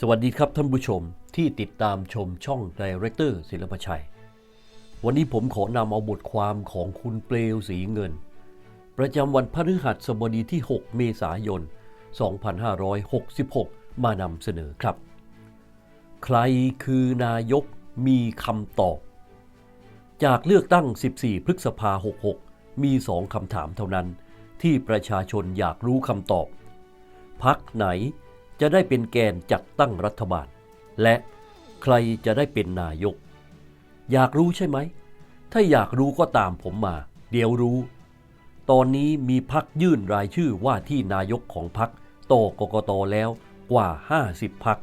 สวัสดีครับท่านผู้ชมที่ติดตามชมช่อง Director ศิลปชัย วันนี้ผมขอนำเอาบทความของคุณเปลวสีเงิน ประจำวันพฤหัสบดีที่ 6 เมษายน 2566 มานำเสนอครับ ใครคือนายกมีคำตอบ จากเลือกตั้ง 14 พฤษภา 66 มีสองคำถามเท่านั้น ที่ประชาชนอยากรู้คำตอบพักไหน จะได้เป็นแกนจัดตั้งรัฐบาล และใครจะได้เป็นนายก อยากรู้ใช่ไหม ถ้าอยากรู้ก็ตามผมมา เดี๋ยวรู้ ตอนนี้มีพักยื่นรายชื่อว่าที่นายกของพักต่อกกตแล้วกว่า 50 พัก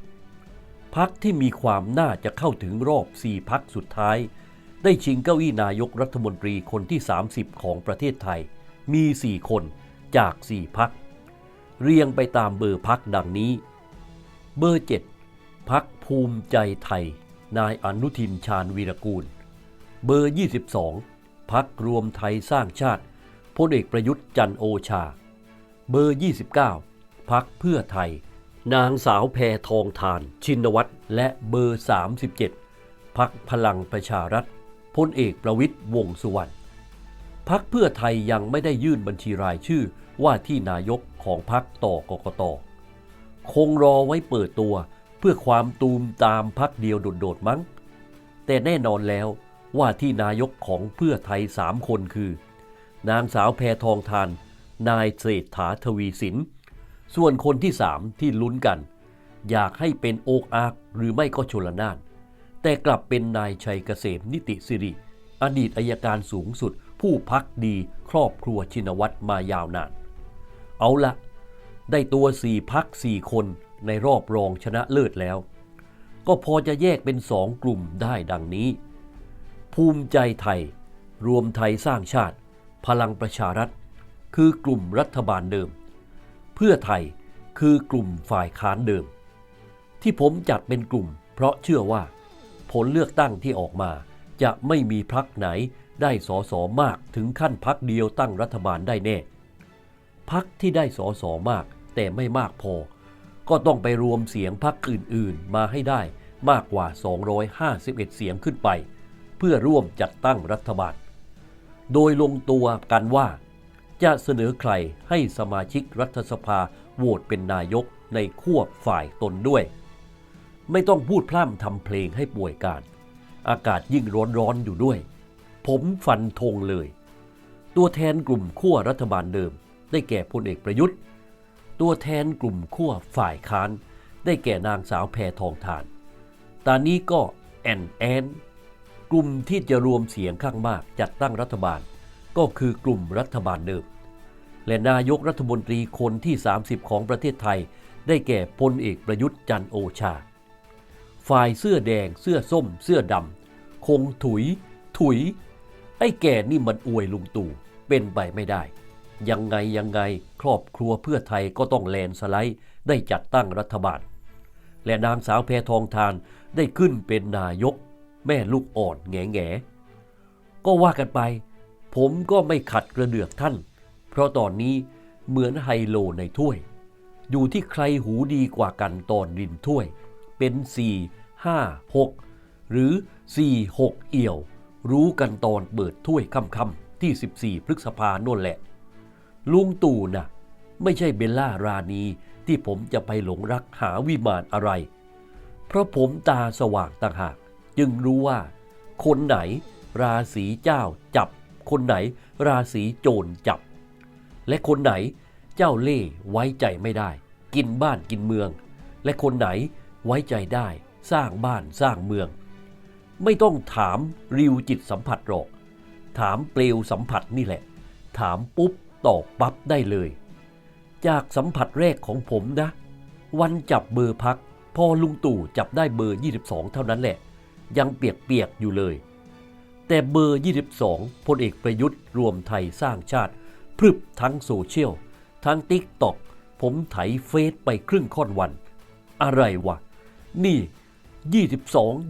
พักที่มีความน่าจะเข้าถึงรอบ 4 พักสุดท้าย ได้ชิงเก้าอี้นายกรัฐมนตรีคนที่ 30 ของประเทศไทย มี 4 คนจาก 4 พัก เรียงไปตามเบอร์พักดังนี้ เบอร์ 7 พักภูมิใจไทย นายอนุทินชาญวีรกูล เบอร์ 22 พักรวมไทยสร้างชาติพลเอกประยุทธ์จันโอชา เบอร์ 29 พักเพื่อไทย นางสาวแพทองทาน ชินวัตรและเบอร์ 37 พักพลังประชารัฐพลเอกประวิทย์วงสุวรรณพักเพื่อไทยยังไม่ได้ยื่นบัญชีรายชื่อว่าที่นายก ของพักต่อกกตคงรอไว้เปิดตัวเพื่อความตูมตามพักเดียวโดดๆมั้ง แต่แน่นอนแล้วว่าที่นายกของเพื่อไทยสามคนคือ นางสาวแพทองทาน นายเศรษฐาทวีสิน ส่วนคนที่สามที่ลุ้นกัน อยากให้เป็นโอกอากหรือไม่ก็ชลนาน แต่กลับเป็นนายชัยเกษมนิติสิริ อดีตอายการสูงสุด ผู้พักดีครอบครัวชินวัตรมายาวนาน เอาละได้ตัวสี่พักสี่คนในรอบรองชนะเลิศแล้ว ก็พอจะแยกเป็นสองกลุ่มได้ดังนี้ ภูมิใจไทย รวมไทยสร้างชาติ พลังประชารัฐ คือกลุ่มรัฐบาลเดิม เพื่อไทยคือกลุ่มฝ่ายค้านเดิม ที่ผมจัดเป็นกลุ่ม เพราะเชื่อว่า ผลเลือกตั้งที่ออกมาจะไม่มีพักไหนได้สอสอมากถึงขั้นพักเดียวตั้งรัฐบาลได้แน่ พักที่ได้สอสอมากแต่ไม่มากพอ ก็ต้องไปรวมเสียงพักอื่นๆ มาให้ได้มากกว่า 251 เสียงขึ้นไป เพื่อร่วมจัดตั้งรัฐบาล โดยลงตัวกันว่า จะเสนอใครให้สมาชิกรัฐสภาโหวตเป็นนายกในขั้วฝ่ายตนด้วย ไม่ต้องพูดพร่ำทำเพลงให้ป่วยการ อากาศยิ่งร้อนๆอยู่ด้วย ผมฟันธงเลย ตัวแทนกลุ่มขั้วรัฐบาลเดิม ได้แก่พลเอกประยุทธ์ ตัวแทนกลุ่มขั้วฝ่ายค้าน ได้แก่นางสาวแพทองทาน ตอนนี้ก็แอนแอนกลุ่มที่จะรวมเสียงข้างมากจัดตั้งรัฐบาล ก็คือกลุ่มรัฐบาลเดิม และนายกรัฐมนตรีคนที่ 30 ของประเทศไทย ได้แก่พลเอกประยุทธ์จันโอชา ฝ่ายเสื้อแดงเสื้อส้ม เสื้อดำคงถุย ถุย ไอ้แก่นี่มันอวยลุงตู่เป็นไปไม่ได้ ยังไงยังไงครอบครัวเพื่อไทยก็ต้องแลนสไลด์ได้จัดตั้งรัฐบาล และนางสาวแพทองทานได้ขึ้นเป็นนายก แม่ลูกอ่อนแง่แง่ก็ว่ากันไป ผมก็ไม่ขัดกระเดือกท่าน เพราะตอนนี้เหมือนไฮโลในถ้วย อยู่ที่ใครหูดีกว่ากันตอนรินถ้วย เป็น 4 5 6 หรือ 4 6 เอี่ยว รู้กันตอนเปิดถ้วยค่ำๆที่ 14 พฤษภาโน่นแหละ ลุงตู่น่ะไม่ใช่เบลล่ารานีที่ผมจะไปหลงรักหาวิมานอะไร เพราะผมตาสว่างต่างหาก จึงรู้ว่า คนไหนราศีเจ้าจับ คนไหนราศีโจรจับ และคนไหนเจ้าเล่ไว้ใจไม่ได้ กินบ้านกินเมือง และคนไหนไว้ใจได้ สร้างบ้านสร้างเมือง ไม่ต้องถามริวจิตสัมผัสหรอก ถามเปลวสัมผัสนี่แหละ ถามปุ๊บ ตอบปั๊บได้เลย จากสัมผัสแรกของผมนะ วันจับเบอร์พักพอลุงตู่จับได้เบอร์ 22 เท่านั้นแหละ ยังเปียกๆอยู่เลย แต่เบอร์ 22พลเอกประยุทธ์รวมไทยสร้างชาติ พรึบทั้งโซเชียล ทั้งติ๊กตอกผมไถเฟซไปครึ่งค่อนวัน อะไรวะ นี่ 22 22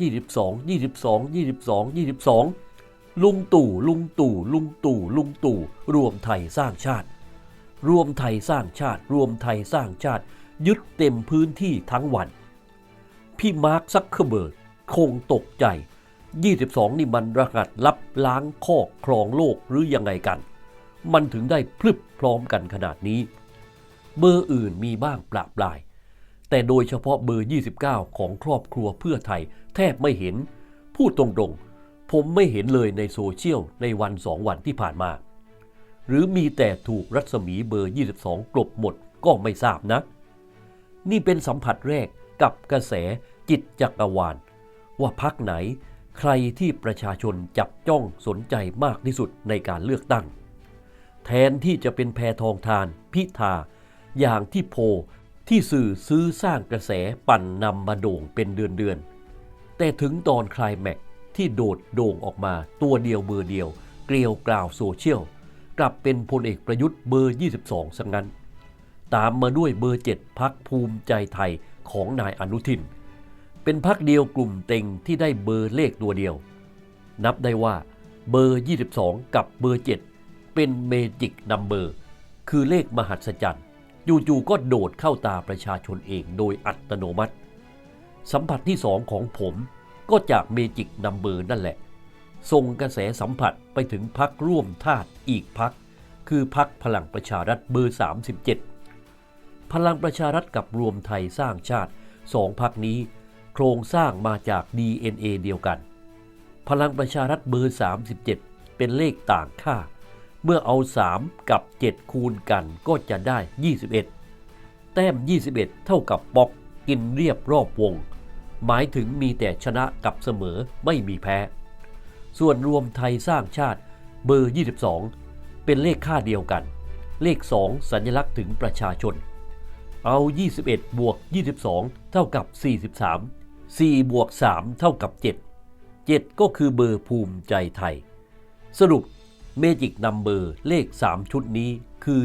22 22 22 22 ลุงตู่ ลุงตู่ ลุงตู่ ลุงตู่ รวมไทยสร้างชาติ รวมไทยสร้างชาติ รวมไทยสร้างชาติ ยึดเต็มพื้นที่ทั้งวัน พี่มาร์คซักเคเบิร์กคงตกใจ 22 นี่มันรหัสลับล้างข้อครองโลกหรือยังไงกัน มันถึงได้พลึบพร้อมกันขนาดนี้ เบอร์อื่นมีบ้างปราบปลาย แต่โดยเฉพาะเบอร์ 29 ของครอบครัวเพื่อไทยแทบไม่เห็น พูดตรงๆ ผมไม่เห็นเลยในโซเชียลในวันสองวันที่ผ่านมา หรือมีแต่ถูกรัศมีเบอร์ 22 กลบหมดก็ไม่ทราบนะ นี่เป็นสัมผัสแรกกับกระแสจิตจักรวาล ว่าพักไหนใครที่ประชาชนจับจ้องสนใจมากที่สุดในการเลือกตั้ง แทนที่จะเป็นแพทองทานพิธา อย่างที่โพลที่สื่อซื้อสร้างกระแสปั่นนำมาโด่งเป็นเดือนๆแต่ถึงตอนคลายแม็ก ที่โดดโด่งออกมาตัวเดียวเบอร์เดียว เกลียวกล่าวโซเชียล กลับเป็นพลเอกประยุทธ์เบอร์ 22สังนั้น ตามมาด้วยเบอร์ 7พักภูมิใจไทยของนายอนุทิน เป็นพักเดียวกลุ่มเต็งที่ได้เบอร์เลขตัวเดียว นับได้ว่าเบอร์ 22 กับเบอร์ 7 เป็นเมจิกนัมเบอร์ คือเลขมหัศจรรย์จู่ๆก็โดดเข้าตาประชาชนเองโดยอัตโนมัติ สัมผัสที่สองของผม ก็จากเมจิกนัมเบอร์นั่นแหละ ส่งกระแสสัมผัสไปถึงพักร่วมธาตุอีกพัก คือพักพลังประชารัฐเบอร์ 37 พลังประชารัฐกับรวมไทยสร้างชาติสองพักนี้ โครงสร้างมาจาก DNA เดียวกัน พลังประชารัฐเบอร์ 37 เป็นเลขต่างค่า เมื่อเอา 3 กับ 7 คูณกันก็จะได้ 21 แต้ม 21 เท่ากับป๊อกกินเรียบรอบวง หมายถึงมีแต่ชนะกับเสมอไม่มีแพ้ ส่วนรวมไทยสร้างชาติเบอร์ 22 เป็นเลขค่าเดียวกัน เลข 2 สัญลักษณ์ถึงประชาชน เอา 21 บวก 22 เท่ากับ 43 4 บวก 3 เท่ากับ 7 7 ก็คือเบอร์ภูมิใจไทย สรุปเมจิกนัมเบอร์เลข 3 ชุดนี้คือ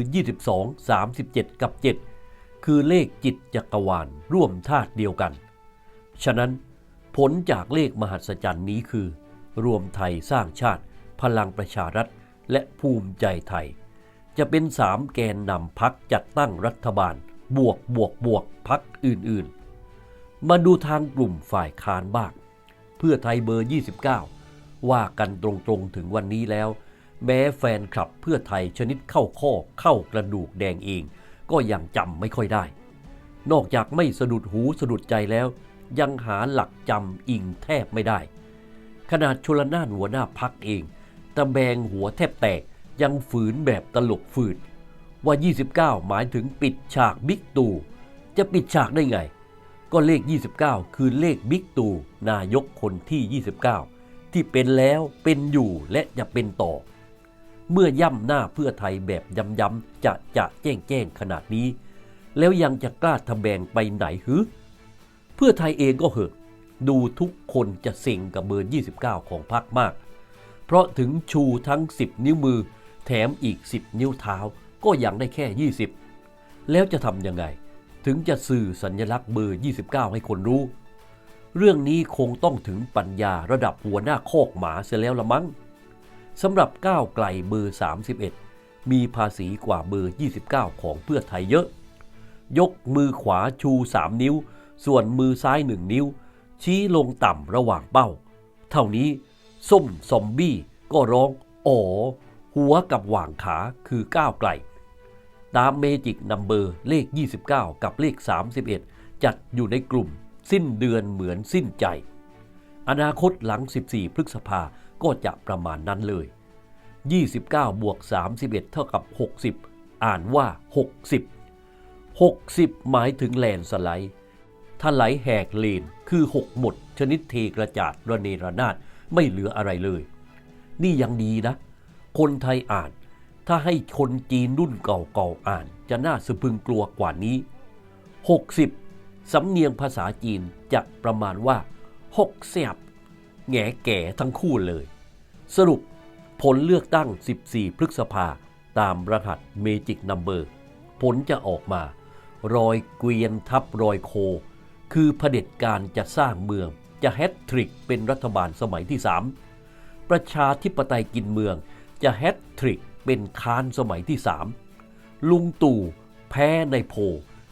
22 37 กับ 7 คือเลขจิตจักรวาลร่วมธาตุเดียวกัน ฉะนั้นผลจากเลขมหัศจรรย์นี้คือ รวมไทยสร้างชาติ พลังประชารัฐ และภูมิใจไทย จะเป็นสามแกนนำพักจัดตั้งรัฐบาล บวกบวกบวกพักอื่นๆ มาดูทางกลุ่มฝ่ายค้านบ้าง เพื่อไทยเบอร์ 29 ว่ากันตรงๆถึงวันนี้แล้ว แม้แฟนคลับเพื่อไทยชนิดเข้าข้อเข้ากระดูกแดงเอง ก็ยังจำไม่ค่อยได้ นอกจากไม่สะดุดหูสะดุดใจแล้ว ยังหาหลักจำอิงแทบไม่ได้ ขนาดชลนานหัวหน้าพักเองตะแบงหัวแทบแตกยังฝืนแบบตลกฝืดว่า 29 หมายถึงปิดฉากบิ๊กตู่จะปิดฉากได้ไง ก็เลข 29 คือเลขบิ๊กตู่นายกคนที่ 29 ที่เป็นแล้วเป็นอยู่และจะเป็นต่อ เมื่อย่ำหน้าเพื่อไทยแบบย้ำๆจะจะแจ้งแจ้งขนาดนี้ แล้วยังจะกล้าทำแบงไปไหนหือ พื่อไทยเองก็เหอะดูทุกคนจะเซ็งกับเบอร์ 29 ของพรรคมาก เพราะถึงชูทั้ง 10 นิ้วมือ แถมอีก 10 นิ้วเท้าก็ยังได้แค่ 20 แล้วจะทำยังไง ถึงจะสื่อสัญลักษณ์เบอร์ 29 ให้คนรู้ เรื่องนี้คงต้องถึงปัญญาระดับหัวหน้าคอกหมาเสียแล้วละมั้งสำหรับก้าวไกลเบอร์ 31 มีภาษีกว่าเบอร์ 29 ของเพื่อไทยเยอะ ยกมือขวาชู 3 นิ้ว ส่วนมือซ้าย1นิ้ว ชี้ลงต่ำระหว่างเป้า เท่านี้ส้มซอมบี้ก็ร้องอ๋อหัวกับหว่างขาคือก้าวไกล ตามเมจิกนัมเบอร์เลข 29 กับเลข 31 จัดอยู่ในกลุ่ม สิ้นเดือนเหมือนสิ้นใจ อนาคตหลัง 14 พฤษภาก็จะประมาณนั้นเลย 29 บวก 31 เท่ากับ 60 อ่านว่า 60 60 หมายถึงแลนสไลด์ ถ้าไหลแหกเลนคือ6หมด ชนิดเทกระจาดระเนระนาดไม่เหลืออะไรเลย นี่ยังดีนะ คนไทยอ่าน ถ้าให้คนจีนรุ่นเก่าๆอ่าน จะน่าสะพึงกลัวกว่านี้ 60 สำเนียงภาษาจีนจะประมาณว่าหกเสียบแง่แก่ทั้งคู่เลย สรุปผลเลือกตั้ง 14 พฤษภาตามรหัสเมจิกนัมเบอร์ ผลจะออกมา รอยเกวียนทับรอยโค คือเผด็จการจะสร้างเมือง จะแฮตทริกเป็นรัฐบาลสมัยที่ 3 ประชาธิปไตยกินเมือง จะแฮตทริกเป็นค้านสมัยที่ 3 ลุงตู่แพ้ในโพ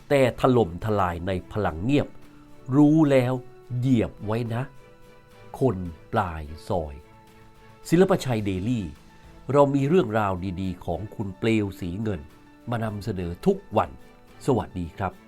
แต่ถล่มทลายในพลังเงียบ รู้แล้วเหยียบไว้นะ คนปลายซอย ศิลปชัยเดลี่ เรามีเรื่องราวดีๆ ของคุณเปลวสีเงิน มานำเสนอทุกวัน สวัสดีครับ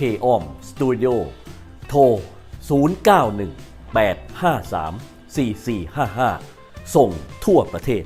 k o m Studio โทร 091 853 4455 ส่งทั่วประเทศ